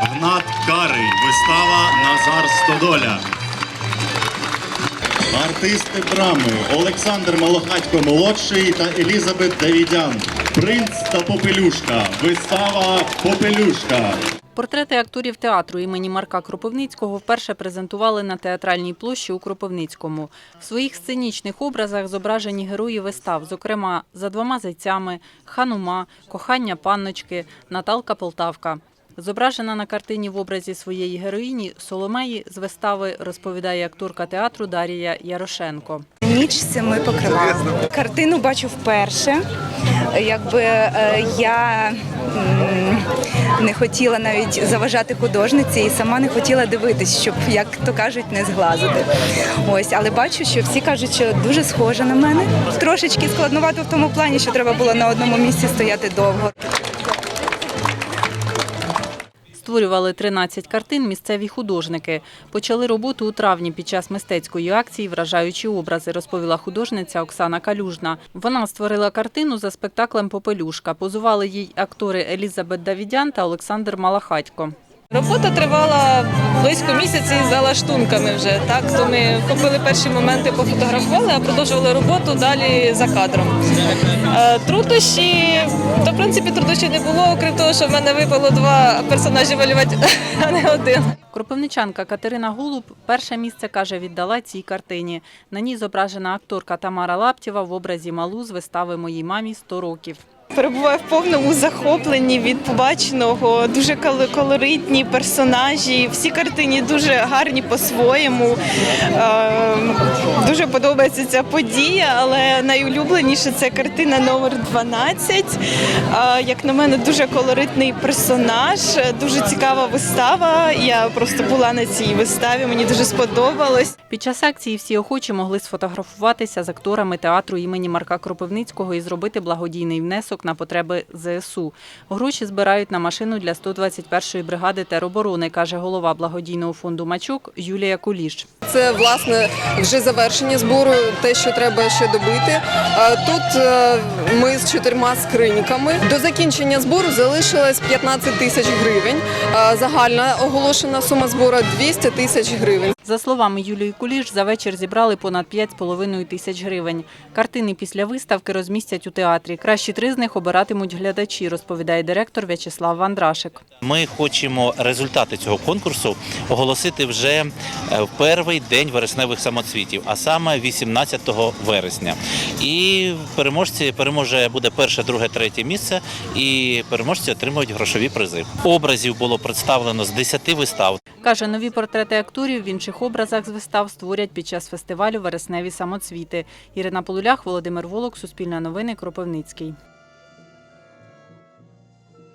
Гнат Карий. Вистава Назар Стодоля. Артисти драми Олександр Малохатько молодший та Елізабет Давідян. Принц та Попелюшка. Вистава Попелюшка. Портрети акторів театру імені Марка Кропивницького вперше презентували на театральній площі у Кропивницькому. В своїх сценічних образах зображені герої вистав, зокрема «За двома зайцями», «Ханума», «Кохання панночки», «Наталка Полтавка». Зображена на картині в образі своєї героїні Соломеї з вистави розповідає акторка театру Дарія Ярошенко. Ніч з семи покривала. Картину бачу вперше. Якби е, я не хотіла навіть заважати художниці і сама не хотіла дивитись, щоб, як то кажуть, не зглазити. Ось, але бачу, що всі кажуть, що дуже схожа на мене. Трошечки складновато в тому плані, що треба було на одному місці стояти довго. Створювали 13 картин місцеві художники. Почали роботу у травні під час мистецької акції Вражаючі образи, розповіла художниця Оксана Калюжна. Вона створила картину за спектаклем Попелюшка. Позували їй актори Елізабет Давідян та Олександр Малахатько. Робота тривала близько місяця із залаштунками вже. Так, то ми купили перші моменти, пофотографували, а продовжували роботу далі за кадром. Е, Труднощі, то в принципі труднощів не було, окрім того, що в мене випало два персонажі малювати, а не один. Кропивничанка Катерина Голуб перше місце каже віддала цій картині. На ній зображена акторка Тамара Лаптєва в образі малу з вистави моїй мамі 100 років. Перебуваю в повному захопленні від побаченого. Дуже кол- колоритні персонажі. Всі картині дуже гарні по-своєму. Е, Дуже подобається ця подія, але найулюбленіше це картина номер 12. Е, Як на мене, дуже колоритний персонаж, дуже цікава вистава. Я просто була на цій виставі. Мені дуже сподобалось. Під час акції всі охочі могли сфотографуватися з акторами театру імені Марка Кропивницького і зробити благодійний внесок на потреби ЗСУ. Гроші збирають на машину для 121-ї бригади тероборони, каже голова благодійного фонду Мачок Юлія Куліш. Це власне вже завершення збору, те, що треба ще добити. Тут е, ми з чотирма скриньками. До закінчення збору залишилось 15 тисяч гривень. Загальна оголошена сума збору 200 тисяч гривень. За словами Юлії Куліш, за вечір зібрали понад 5,5 тисяч гривень. Картини після виставки розмістять у театрі. Кращі три з них обиратимуть глядачі, розповідає директор В'ячеслав Вандрашик. Ми хочемо результати цього конкурсу оголосити вже е, в перший день вересневих самоцвітів, а саме 18 вересня. І переможці переможе буде перше, друге, третє місце, і переможці отримують грошові призи. Образів було представлено з 10 вистав. Каже, нові портрети акторів в інших образах з вистав створять під час фестивалю Вересневі самоцвіти. Ірина Полулях, Володимир Волок, Суспільне новини, Кропивницький.